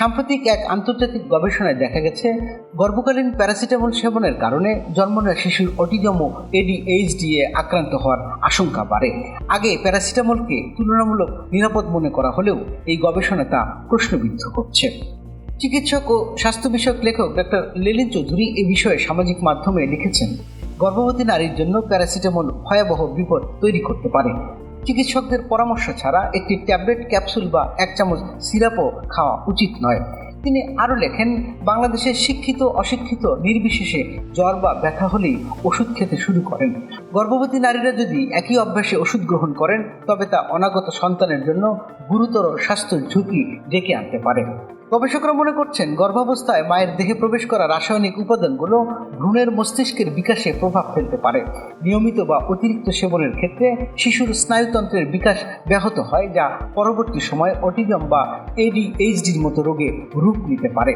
সাম্প্রতিক এক আন্তর্জাতিক গবেষণায় দেখা গেছে, গর্ভকালীন প্যারাসিটামল সেবনের কারণে জন্ম নেওয়া শিশুর অটিজম ও এডিএইচডি এ আক্রান্ত হওয়ার আশঙ্কা বাড়ে। আগে প্যারাসিটামলকে তুলনামূলক নিরাপদ মনে করা হলেও এই গবেষণা তা প্রশ্নবিদ্ধ করছে চিকিৎসক ও স্বাস্থ্য বিষয়ক লেখক ডক্টর লেলিন চৌধুরী এ বিষয়ে সামাজিক মাধ্যমে লিখেছেন, গর্ভবতী নারীর জন্য প্যারাসিটামল ভয়াবহ বিপদ তৈরি করতে পারে। চিকিৎসকদের পরামর্শ ছাড়া একটি ট্যাবলেট ক্যাপসুল বা এক চামচ সিরাপও খাওয়া উচিত নয়। তিনি আরও লেখেন, বাংলাদেশের শিক্ষিত, অশিক্ষিত, নির্বিশেষে জ্বর বা ব্যথা হলেই ওষুধ খেতে শুরু করেন। গর্ভবতী নারীরা যদি একই অভ্যাসে ওষুধ গ্রহণ করেন, তবে তা অনাগত সন্তানের জন্য গুরুতর স্বাস্থ্য ঝুঁকি ডেকে আনতে পারে। গবেষকরা মনে করছেন, গর্ভাবস্থায় মায়ের দেহে প্রবেশ করা রাসায়নিক উপাদানগুলো ভ্রূণের মস্তিষ্কের বিকাশে প্রভাব ফেলতে পারে। নিয়মিত বা অতিরিক্ত সেবনের ক্ষেত্রে শিশুর স্নায়ুতন্ত্রের বিকাশ ব্যাহত হয়, যা পরবর্তী সময়ে অটিজম বা এডিএইচডির মতো রোগে রূপ নিতে পারে।